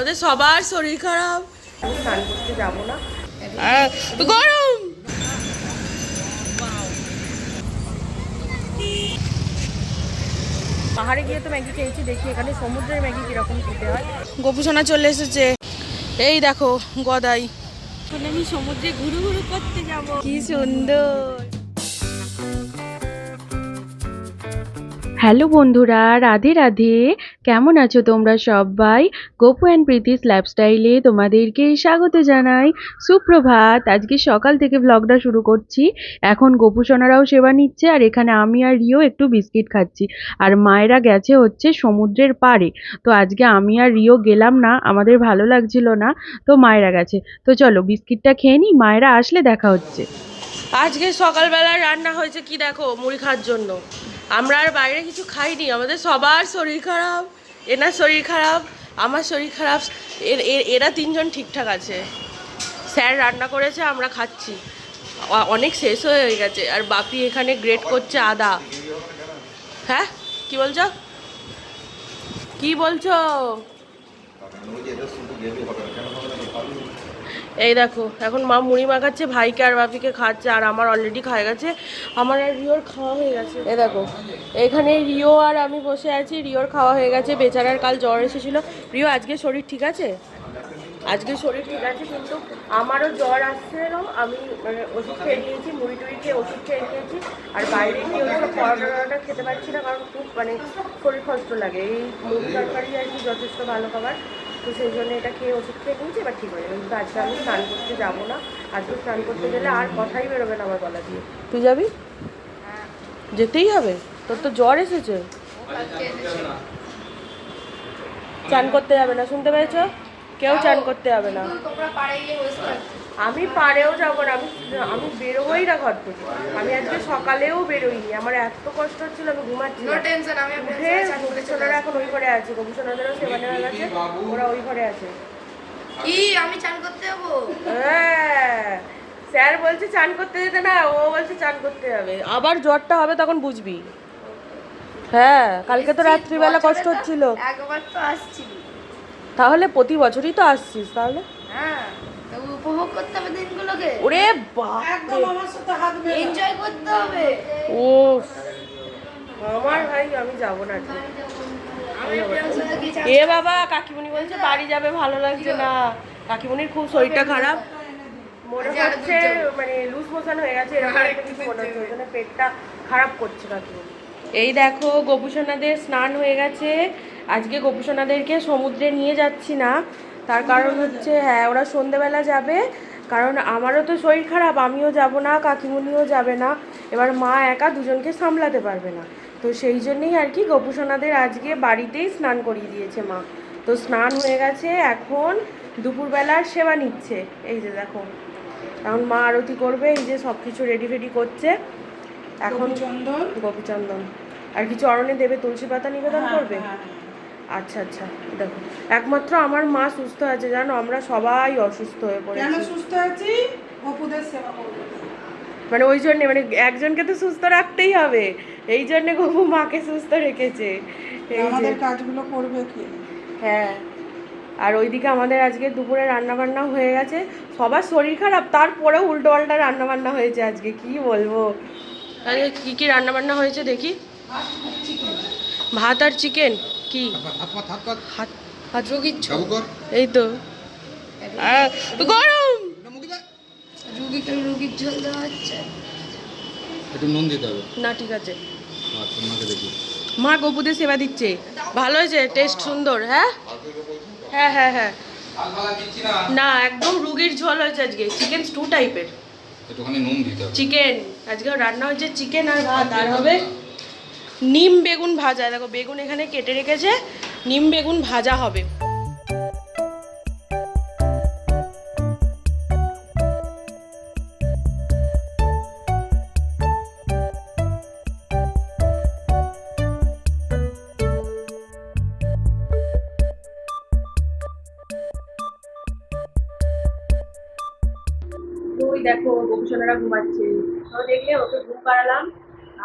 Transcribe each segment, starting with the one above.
আমাদের সবার শরীর খারাপ। স্নান করতে যাব না গরম! পাহাড়ে গিয়ে তো ম্যাগি খেয়েছি দেখি এখানে সমুদ্রের ম্যাগি কীরকম খেতে হয়। গোপুসোনা চলে এসেছে। এই দেখো গদাই। আমি সমুদ্রে ঘুরু ঘুরু করতে যাব। কি সুন্দর। হ্যালো বন্ধুরা রাধে রাধে। কেমন আছো তোমরা সবাই? গোপু অ্যান্ড প্রীতিস লাইফস্টাইলে তোমাদেরকে স্বাগত জানাই। সুপ্রভাত, আজকে সকাল থেকে ব্লগটা শুরু করছি। এখন গোপু সোনারাও সেবা নিচ্ছে আর এখানে আমি আর রিও একটু বিস্কিট খাচ্ছি। আর মায়েরা গেছে হচ্ছে সমুদ্রের পাড়ে। তো আজকে আমি আর রিও গেলাম না, আমাদের ভালো লাগছিল না, তো মায়েরা গেছে। তো চলো বিস্কিটটা খেয়ে নিই, মায়েরা আসলে দেখা হচ্ছে। আজকে সকালবেলা রান্না হয়েছে কি দেখো, মুড়ি খাওয়ার জন্য। আমরা আর বাইরে কিছু খাইনি, আমাদের সবার শরীর খারাপ, এনার শরীর খারাপ, আমার শরীর খারাপ, এর- তিনজন ঠিকঠাক আছে। স্যার রান্না করেছে, আমরা খাচ্ছি। অনেক শেষ হয়ে গেছে, আর বাপি এখানে গ্রেট করছে আদা। হ্যাঁ? কি বলছো? কি বলছো? এই দেখো, এখন মা মুড়ি মাখাচ্ছে, ভাইকে আর বাপিকে খাচ্ছে আর আমার অলরেডি খাওয়া গেছে। আমার আর রিওর খাওয়া হয়ে গেছে। এই দেখো, এখানে রিও আর আমি বসে আছি, রিওর খাওয়া হয়ে গেছে, বেচারার কাল জ্বর এসেছিল। রিও, আজকে শরীর ঠিক আছে? আজকে শরীর ঠিক আছে, কিন্তু আমারও জ্বর আসছিল আমি মানে ওষুধ খেয়ে নিয়েছি, মুড়ি টুড়ি খেয়ে ওষুধ খেয়ে নিয়েছি, আর বাইরে গিয়ে ওইসব পরোটা খেতে পারছি না, কারণ খুব মানে শরীর কষ্ট লাগে। এই মুড়ি তরকারি আর কি যথেষ্ট ভালো খাবার। তো সেই জন্য এটা খেয়ে ওষুধ খেয়ে নিয়েছি এবার ঠিক হয়ে যাবে। কিন্তু আজকে আমি স্নান করতে যাব না। আজকে স্নান করতে গেলে আর কথাই বেরোবে না আমার গলা দিয়ে। তুই যাবি? যেতেই হবে। তোর তো জ্বর এসেছে। চান করতে যাবে না। শুনতে পেরেছ? কেউ চান করতে যাবে না। আমি পারেও যাব না আমি আমি বেরোবোই না ঘর থেকে। আমি আজকে সকালেও বেরোইনি আমার এত কষ্ট হচ্ছিল আমি ঘুমাচ্ছি। উঠে এখন ওই ঘরে আছে গোপীসোনাদেরও সেবা নেওয়া গেছে ওরা ওই ঘরে আছে। কি আমি চান করতে যাব? হ্যাঁ স্যার বলছে চান করতে যেতে না ও বলছে চান করতে যাবে। আবার জ্বরটা হবে তখন বুঝবি। হ্যাঁ কালকে তো রাত্রিবেলা কষ্ট হচ্ছিল। একবার তো আসছি। তাহলে প্রতি বছরই তো আসছিস তাহলে? হ্যাঁ। উপভোগ করতে হবে দিনগুলোকে। ওরে বাপ এনজয় করতে হবে। ও আমার ভাই আমি যাব না এ বাবা কাকিমণি বলছে বাড়ি যাবে ভালো লাগছে না। কাকিমণির খুব শরীরটা খারাপ। মনে হচ্ছে মানে লুজ মোশন হয়ে গেছে এরকম একটা কিছু মনে হচ্ছে ওই জন্য পেটটা খারাপ করছে কাকিমণি। এই দেখো গোপুসোনাদের স্নান হয়ে গেছে। আজকে গোপুসোনাদেরকে সমুদ্রে নিয়ে যাচ্ছি না। তার কারণ হচ্ছে হ্যাঁ ওরা সন্ধেবেলা যাবে। কারণ আমারও তো শরীর খারাপ আমিও যাব না কাকিমুনিও যাবে না। এবার মা একা দুজনকে সামলাতে পারবে না। তো সেই জন্যেই আর কি গোপুসোনাদের আজকে বাড়িতেই স্নান করিয়ে দিয়েছে মা। তো স্নান হয়ে গেছে এখন দুপুরবেলার সেবা নিচ্ছে। এই যে দেখো এখন মা আরতি করবে এই যে সব কিছু রেডি ফেডি করছে। এখন চন্দন গোপীচন্দন। আর কি চরণে দেবে তুলসী পাতা নিবেদন করবে? আচ্ছা আচ্ছা দেখো। একমাত্র আমার মা সুস্থ আছে জানো? আমরা সবাই অসুস্থ হয়ে কেন পড়েছি সুস্থ আছি? অপুদের সেবা করব। মানে ওই জন্যে মানে একজনকে তো সুস্থ রাখতেই হবে। এই জন্যে গপু মাকে সুস্থ রেখেছে। আমাদের কাজগুলো করবে কি? হ্যাঁ। আর ওইদিকে আমাদের আজকে দুপুরে রান্না বান্না হয়ে গেছে। সবার শরীর খারাপ তারপরেও উল্টো পাল্টা রান্না বান্না হয়েছে আজকে কি বলব? আজকে কি কি রান্না বান্না হয়েছে দেখি? ভাত আর চিকেন কি? হাত রোগীর। এই তো। গরম! রুগীকে রুগীর ঝোল দেওয়া হচ্ছে। একটু নুন দিতে হবে। না ঠিক আছে। আচ্ছা মা গপুদের সেবা দিচ্ছে। ভালো হয়েছে? টেস্ট সুন্দর হ্যাঁ? হ্যাঁ হ্যাঁ হ্যাঁ। না একদম রুগীর ঝোল হয়েছে আজকে। চিকেন স্টু টাইপের চিকেন। আজকে রান্না হয়েছে চিকেন আর ভাত। আর হবে নিম বেগুন ভাজা। দেখো, বেগুন এখানে কেটে রেখেছে, নিম বেগুন ভাজা হবে। দেখো গোপসোনারা ঘুমাচ্ছে। দেখলে ওকে ঘুম পাড়ালাম।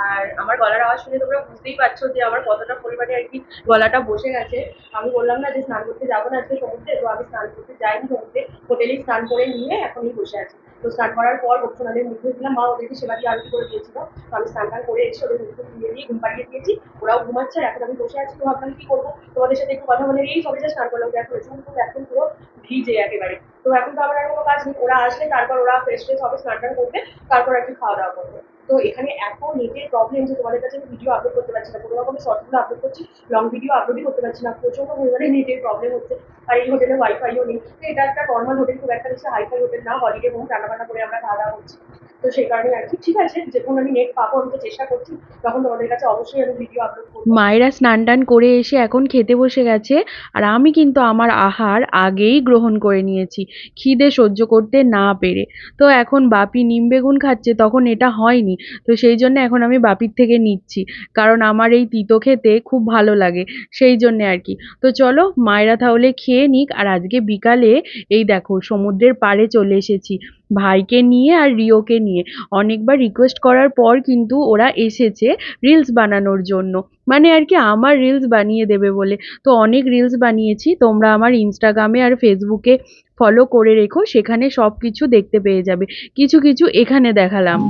আর আমার গলার আওয়াজ শুনে তোমরা বুঝতেই পারছ যে আমার কতটা পরিমাণে আর কি গলাটা বসে গেছে। আমি বললাম না যে স্নান করতে যাব না আজকে সমুদ্রে, তো আমি স্নান করতে যাইনি সমুদ্রে। হোটেলেই স্নান করে নিয়ে এখনই বসে আছি। তো স্নান করার পর ভক্তনাদের মুখে দিলাম। মা ওদেরকে সেবা দিয়ে আরতি করে দিয়েছিল। তো আমি স্নান টান করে এসে ওদের মুখে দিয়ে দিয়ে ঘুম পাড়িয়ে দিয়েছি। ওরাও ঘুমাচ্ছে আর এখন আমি বসে আছি। তো ভাবলাম কি করব? তোমাদের সাথে একটু কথা বলে এই সবে যে স্নান করলাম, দেখো, চুল ফুল এখন পুরো ভিজে একেবারে। তো এখন তো আমার আর কোনো কাজ নেই। ওরা আসলে তারপর ওরা ফ্রেশ ফ্রেশ হবে স্নান টান করবে। তারপর কি খাওয়া দাওয়া করবে। তো এখানে এত নেটের প্রবলেম যে তোমাদের কাছে ভিডিও আপলোড করতে পারছি না। কোনো রকমের শর্টগুলো আপলোড করছি লং ভিডিও আপলোডই করতে পারছি না। প্রচণ্ড পরিমাণে নেটের প্রবলেম হচ্ছে। আর এই হোটেলে ওয়াইফাইও নেই। তো এটা একটা নর্মাল হোটেল খুব একটা বেশি হাইফাই হোটেল না। হলিডে হোম রান্নাবান্না করে আমরা খাওয়া দাওয়া করছি। তো সেই কারণে আর কি। ঠিক আছে, যখন আমি নেট পাবো, আমি তো চেষ্টা করছি। তখন তোমাদের কাছে অবশ্যই আমি ভিডিও আপলোড করব। মায়েরা স্নান টান করে এসে এখন খেতে বসে গেছে। আর আমি কিন্তু আমার আহার আগেই গ্রহণ করে নিয়েছি। খিদে সহ্য করতে না পেরে। তো এখন বাপি নিম বেগুন খাচ্ছে, তখন এটা হয়নি। তো সেই জন্য এখন আমি বাপির থেকে নিচ্ছি। কারণ আমার এই তিতো খেতে খুব ভালো লাগে, সেই জন্যে আর কি। তো চলো, মায়েরা তাহলে খেয়ে নিক। আর আজকে বিকালে এই দেখো, সমুদ্রের পাড়ে চলে এসেছি, ভাইকে নিয়ে আর রিওকে নিয়ে। অনেকবার রিকোয়েস্ট করার পর কিন্তু ওরা এসেছে রিলস বানানোর জন্য। মানে আর কি আমার রিলস বানিয়ে দেবে বলে। তো অনেক রিলস বানিয়েছি, তোমরা আমার ইনস্টাগ্রামে আর ফেসবুকে ফলো করে রেখো, সেখানে সব কিছু দেখতে পেয়ে যাবে। কিছু কিছু এখানে দেখালাম।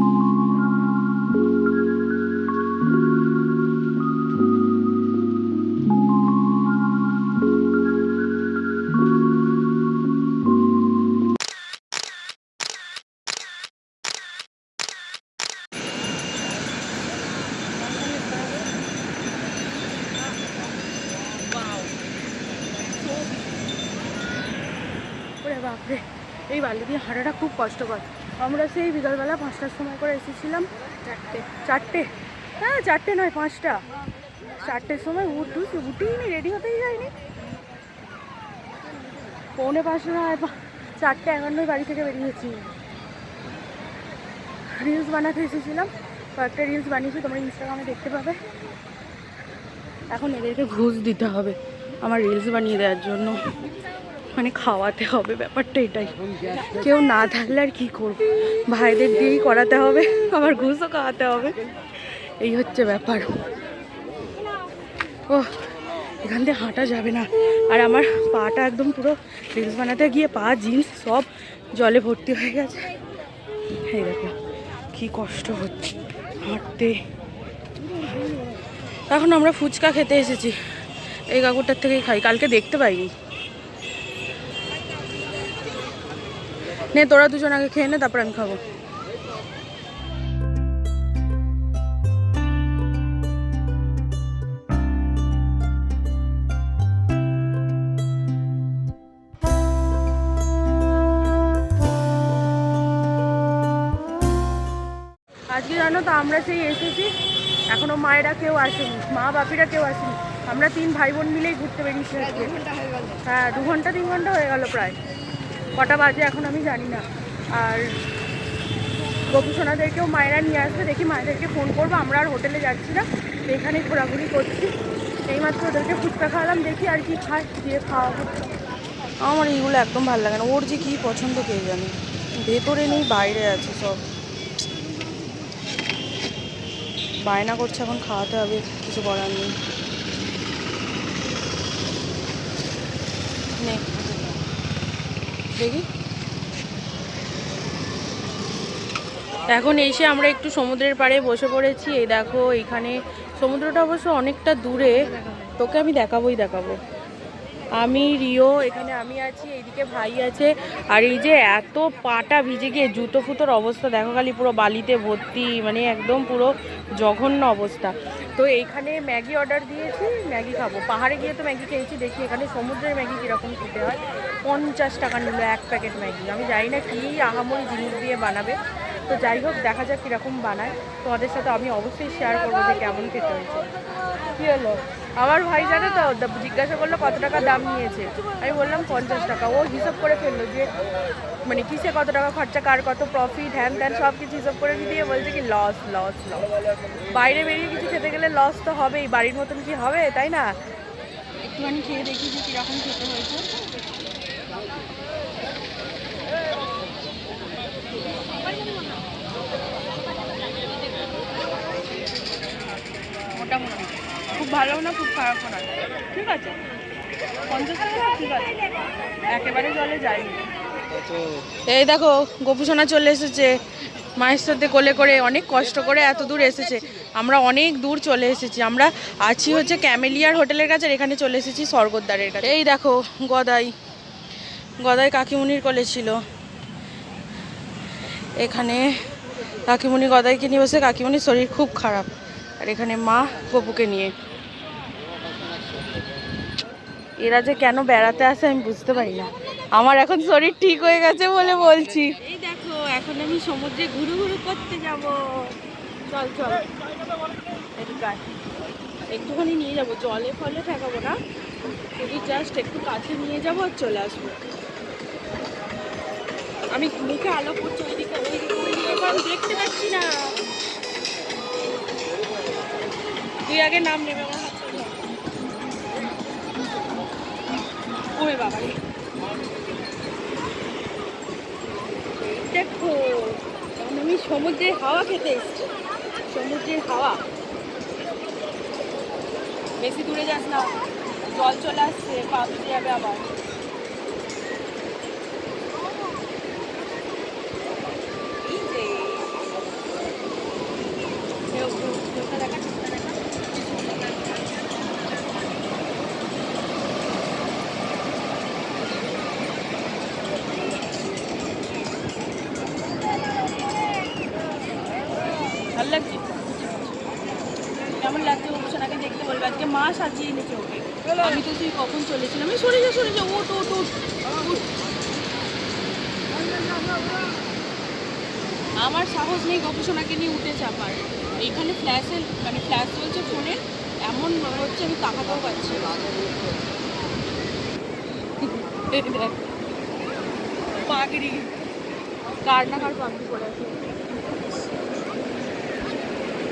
বাপরে, এই বালি দিয়ে হাঁটাটা খুব কষ্টকর। আমরা সেই বিকালবেলা পাঁচটার সময় করে এসেছিলাম চারটে চারটে? হ্যাঁ চারটে নয়, পাঁচটা। চারটের সময় উঠ উঠু উঠেইনি রেডি হতেই যায়নি। পৌনে পাঁচটা নয় চারটে এগান্নই বাড়ি থেকে বেরিয়েছি। রিলস বানাতে এসেছিলাম। কয়েকটা রিলস বানিয়েছি, তোমরা ইনস্টাগ্রামে দেখতে পাবে। এখন এদেরকে ঘুষ দিতে হবে, আমার রিলস বানিয়ে দেওয়ার জন্য। মানে খাওয়াতে হবে, ব্যাপারটা এটাই। কেউ না থাকলে আর কি করব? ভাইদের দিয়েই করাতে হবে, আবার ঘুষও খাওয়াতে হবে। এই হচ্ছে ব্যাপার। ও এখান থেকে হাঁটা যাবে না। আর আমার পাটা একদম পুরো রিলস বানাতে গিয়ে পা জিন্স সব জলে ভর্তি হয়ে গেছে। এই দেখো, কি কষ্ট হচ্ছে হাঁটতে। এখন আমরা ফুচকা খেতে এসেছি। এই কাকুরটার থেকেই খাই, কালকে দেখতে পাইনি। নে, তোরা দুজন আগে খেয়ে নে, তারপর আমি খাব। আজকে জানো তো, আমরা সেই এসেছি, এখনও মায়েরা কেউ আসেনি, মা বাপিরা কেউ আসেনি। আমরা তিন ভাই বোন মিলেই ঘুরতে বেরিয়েছি হ্যাঁ দু ঘণ্টা, তিন ঘণ্টা হয়ে গেল প্রায়। কটা বাজে এখন আমি জানি না। আর গোপুসোনাদেরকেও মায়েরা নিয়ে আসবে, দেখি মায়েদেরকে ফোন করব, আমরা আর হোটেলে যাচ্ছি না, এখানে ঘোরাঘুরি করছি। এইমাত্র ওদেরকে ফুচকা খাওয়ালাম, দেখি আর কি খায় দিয়ে খাওয়াবো। আমার এইগুলো একদম ভালো লাগে না, ওর যে কী পছন্দ কে জানে? ভেতরে নেই, বাইরে আছে সব। বায়না করছে এখন, খাওয়াতে হবে, কিছু করার নেই। দেখি। এখন এসে আমরা একটু সমুদ্রের পাড়ে বসে পড়েছি। এই দেখো, এখানে সমুদ্রটা অবশ্য অনেকটা দূরে। তোকে আমি দেখাবোই, দেখাবো। আমি, রিও, এখানে আমি আছি, এইদিকে ভাই আছে। আর এই যে এত পাটা ভিজে গিয়ে জুতো ফুতোর অবস্থা, দেখো খালি পুরো বালিতে ভর্তি মানে একদম পুরো জঘন্য অবস্থা। তো এইখানে ম্যাগি অর্ডার দিয়েছি, ম্যাগি খাব। পাহাড়ে গিয়ে তো ম্যাগি খেয়েছি, দেখি এখানে সমুদ্রের ম্যাগি কীরকম খেতে হয়। পঞ্চাশ টাকা নিল, এক প্যাকেট ম্যাগি। আমি জানি না কী আহামরি জিনিস দিয়ে বানাবে। তো যাই হোক, দেখা যাক কীরকম বানায়। তোমাদের সাথে আমি অবশ্যই শেয়ার করব যে কেমন খেতে হয়েছে। কী হলো? আমার ভাই জানে তো জিজ্ঞাসা করল কত টাকা দাম নিয়েছে। আমি বললাম পঞ্চাশ টাকা। ও হিসাব করে ফেলল যে মানে কিসে কত টাকা খরচা, কার কত প্রফিট হ্যান ত্যান সব কিছু হিসাব করে দিয়ে বলছে কি লস লস লস বাইরে বেরিয়ে কিছু খেতে গেলে লস তো হবেই। বাড়ির মতন কি হবে, তাই না? একটুখানি খেয়ে দেখি যে কীরকম খেতে হয়েছে। খুব ভালো না খুব খারাপও না ঠিক আছে। পঞ্চাশ টাকা ঠিক আছে। একেবারে জলে যায়নি। এই দেখো গোপুসোনা চলে এসেছে। মায়ের সাথে কোলে করে অনেক কষ্ট করে এত দূর এসেছে। আমরা অনেক দূর চলে এসেছি। আমরা আছি হচ্ছে ক্যামেলিয়ার হোটেলের কাছে এখানে চলে এসেছি স্বর্গদ্বারের কাছে। এই দেখো, গদাই। গদাই কাকিমুনির কোলে ছিল। এখানে কাকিমুনি গদাইকে নিয়ে বসে, কাকিমুনির শরীর খুব খারাপ। আর এখানে মা গপুকে নিয়ে। এরা যে কেন বেড়াতে আসে আমি বুঝতে পারি না। আমার এখন শরীর ঠিক হয়ে গেছে বলে বলছি। এই দেখো, এখন আমি সমুদ্রে ঘুরু ঘুরু করতে যাব। চল চল। একটুখানি নিয়ে যাব, জলে ফলে ঠেকাবো না। শুধু জাস্ট একটু কাছে নিয়ে যাব আর চলে আসব। আমি মুখে আলো করছি ওইদিকে ওইদিকে। আগে নাম নেবে আমার হাত। ওরে বাবা। দেখো, আমি সমুদ্রের হাওয়া খেতে এসেছি। সমুদ্রের হাওয়া। বেশি দূরে যাস না। জল চলে আসছে, পা যাবে আবার এই যে। ঢেউ, ঢেউ, ঢেউটা দেখা, ঢেউটা দেখা। ভালো লাগছে কেমন লাগছে সোনাকে দেখতে বলবে আজকে মা এনেছে ওকে। আমি তো তুই কখন চলেছিলাম। আমি সরে যা সরে যা ওট ওট ওট ওট। আমার সাহস নেই গবেষণাকে নিয়ে উঠে চাপার। এইখানে ফ্ল্যাশে মানে ফ্ল্যাশ চলছে ফোনে এমন মনে হচ্ছে আমি তাকাতেও পাচ্ছি। পাগড়ি। কার না কার পাগড়ি পরে আছে।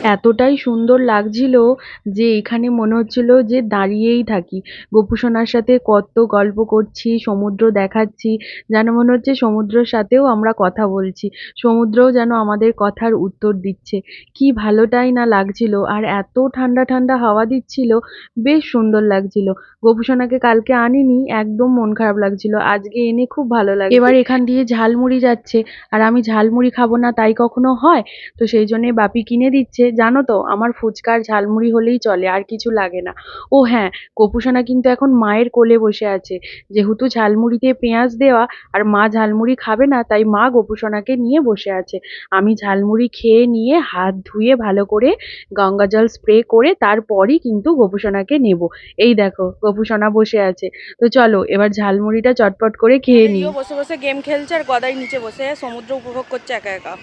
এতটাই সুন্দর লাগছিল যে এখানে মনে হচ্ছিল যে দাঁড়িয়েই থাকি। গোপুসোনার সাথে কত গল্প করছি, সমুদ্র দেখাচ্ছি, যেন মনে হচ্ছে সমুদ্রের সাথেও আমরা কথা বলছি। সমুদ্রও যেন আমাদের কথার উত্তর দিচ্ছে। কি ভালোটাই না লাগছিল, আর এত ঠান্ডা ঠান্ডা হাওয়া দিচ্ছিল, বেশ সুন্দর লাগছিল। গোপুসোনাকে কালকে আনিনি, একদম মন খারাপ লাগছিল। আজকে এনে খুব ভালো লাগে এবার এখান দিয়ে ঝালমুড়ি যাচ্ছে, আর আমি ঝালমুড়ি খাব না তাই কখনো হয়? তো সেই জন্যে বাপি কিনে দিচ্ছে। জানো তো আমার ফুচকার ঝালমুড়ি হলেই চলে আর কিছু লাগে না। ও হ্যাঁ গোপুসোনা কিন্তু এখন মায়ের কোলে বসে আছে। যেহেতু ঝালমুড়িতে পেঁয়াজ দেওয়া আর মা ঝালমুড়ি খাবে না তাই মা গোপুসোনাকে নিয়ে বসে আছে। আমি ঝালমুড়ি খেয়ে নিয়ে হাত ধুয়ে ভালো করে গঙ্গা জল স্প্রে করে তারপরই কিন্তু গোপুসোনাকে নেব। এই দেখো গোপুসোনা বসে আছে। তো চলো এবার ঝালমুড়িটা চটপট করে খেয়ে নিই। বসে বসে গেম খেলছে আর গদাই নিচে বসে সমুদ্র উপভোগ করছে একা একা।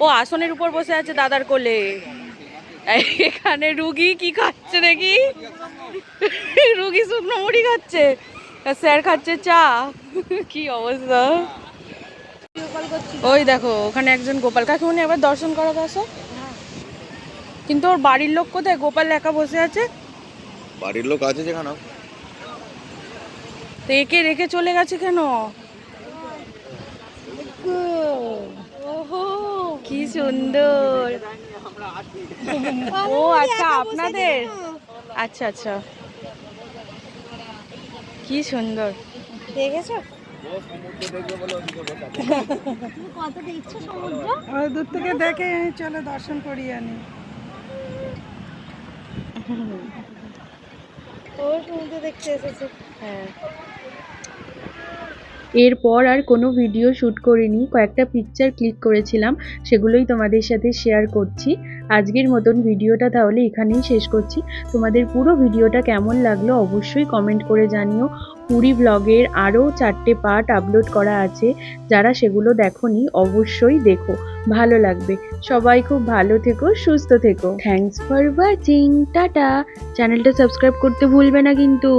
ও আসনের উপর বসে আছে দাদার কোলে। এখানে রুগী কি খাচ্ছে দেখি রুগী শুকনো মুড়ি খাচ্ছে? স্যার খাচ্ছে চা? কি অবস্থা? ওই দেখো ওখানে একজন গোপাল কাকিমণি একবার দর্শন করাতে আসো। কিন্তু ওর বাড়ির লোক কোথায়? গোপাল একা বসে আছে? বাড়ির লোক আছে যেখানে তো একে রেখে চলে গেছে কেন? ওহো। কি সুন্দর। ও আচ্ছা আপনাদের? আচ্ছা আচ্ছা। কি সুন্দর। দেখেছ? দূর থেকে দেখে চলে দর্শন করিয়ে আনি। ও সমুদ্র দেখতে এসেছে। হ্যাঁ। এরপর আর কোনো ভিডিও শ্যুট করিনি, কয়েকটা পিকচার ক্লিক করেছিলাম, সেগুলোই তোমাদের সাথে শেয়ার করছি। আজকের মতন ভিডিওটা তাহলে এখানেই শেষ করছি। তোমাদের পুরো ভিডিওটা কেমন লাগল অবশ্যই কমেন্ট করে জানিও। পুরী ব্লগের আরও চারটে পার্ট আপলোড করা আছে, যারা সেগুলো দেখোনি অবশ্যই দেখো, ভালো লাগবে। সবাই খুব ভালো থেকো, সুস্থ থেকো। Thanks for watching tata. চ্যানেলটা সাবস্ক্রাইব করতে ভুলবে না কিন্তু।